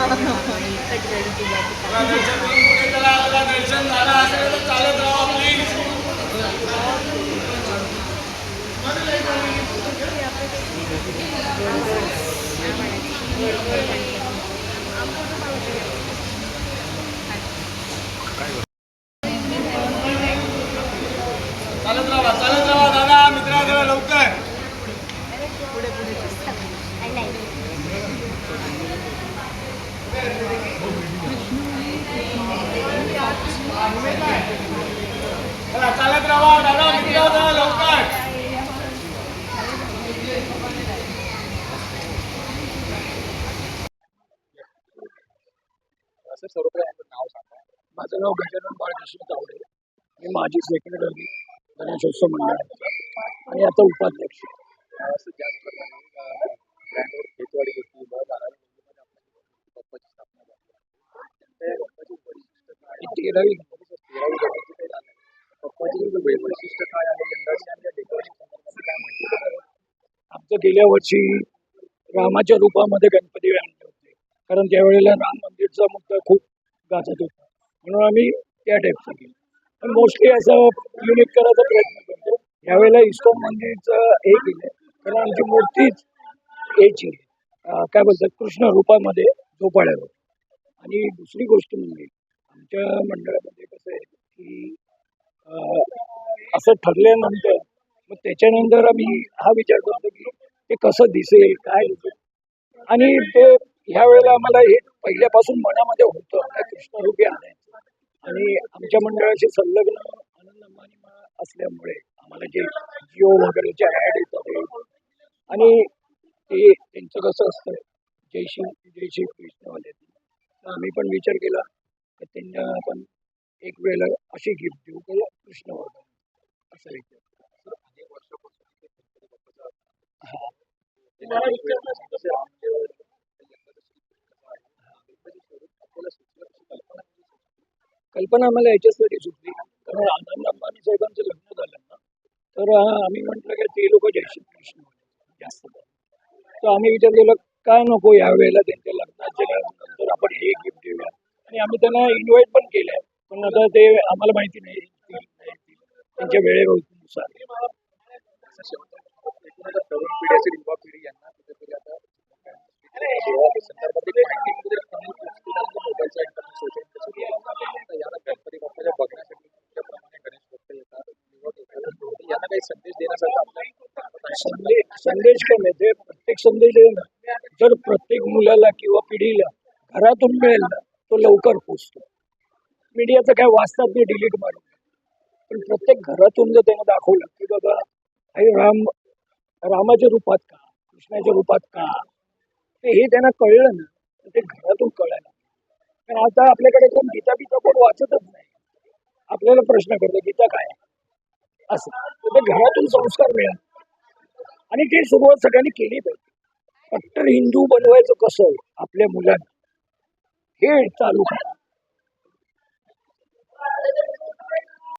चालत राहा चालत राहा दादा मित्रा जरा लवकर चला चालत राहा दादा मित्र जरा लवकर. असं सर्वप्रथम नाव सांगा. माझं नाव गजानन बाळकृष्ण तावडे. मी माजी सेक्रेटरी गणेशोत्सव मंडळाचा आणि आता उपाध्यक्ष. काय तेरावी वैशिष्ट्य आहे? आमचं गेल्या वर्षी रामाच्या रूपामध्ये गणपती आणले होते. कारण त्यावेळेला राम मंदिरचा मुद्दा खूप गाजत होता. म्हणून आम्ही त्या टाईपचं केलं. पण मोस्टली असं युनिक करायचा प्रयत्न करतो. यावेळेला इस्कॉन मंदिरचं हे केलं कारण आमची मूर्तीच याची काय बोलतात? कृष्ण रूपामध्ये झोपाळ्यावर आणि दुसरी गोष्ट म्हणजे आमच्या मंडळामध्ये कसं आहे की असं ठरल्यानंतर मग त्याच्यानंतर आम्ही हा विचार करतो की ते कसं दिसेल काय दिसेल आणि ते ह्या वेळेला आम्हाला हे पहिल्यापासून मनामध्ये होतं काय कृष्णरूपी आणायचं. आणि आमच्या मंडळाशी संलग्न आनंद अंबानी असल्यामुळे आम्हाला जे जिओ वगैरेचे ॲड येतात आणि ते त्यांचं कसं असतं जय श्री जय श्री कृष्णवाले. तर आम्ही पण विचार केला की त्यांना आपण एक वेळेला अशी गिफ्ट देऊ की कृष्ण वगैरे असा विचार हा. कल्पना आम्हाला याच्यासाठी सुचली कारण आनंद अंबानी साहेबांचं लग्न झालं ना तर आम्ही म्हटलं की ते लोक जयश्री कृष्ण जास्त तर आम्ही विचारलेलं काय नको या वेळेला त्यांच्या लग्नाच्या नंतर आपण हे गिफ्ट देऊया. आणि आम्ही त्यांना इन्व्हाइट पण केलंय पण आता ते आम्हाला माहिती नाही त्यांच्या वेळेनुसार तरुण पिढी असेल युवा पिढी यांना कुठेतरी आता यांना काही संदेश देण्यासाठी संदेश संदेश काय नाही ते प्रत्येक संदेश ना जर प्रत्येक मुलाला किंवा पिढीला घरातून मिळेल ना तो लवकर पोचतो. मीडियाचं काय वाचतात ते डिलीट मारून. पण प्रत्येक घरातून जर त्यानं दाखवलं की बाबा आई राम रामाच्या रूपात का? कृष्णाच्या रूपात का? ते हे त्यांना कळलं ना तर ते घरातून कळायला कारण आता आपल्याकडे कोण गीता बिता कोण वाचतच नाही. आपल्याला प्रश्न करतो गीता काय? असं. तर घरातून संस्कार मिळाले. आणि ते सुरुवात सगळ्यांनी केली पाहिजे. कट्टर हिंदू बनवायचं कसं आपल्या मुलांना. हे चालू करा.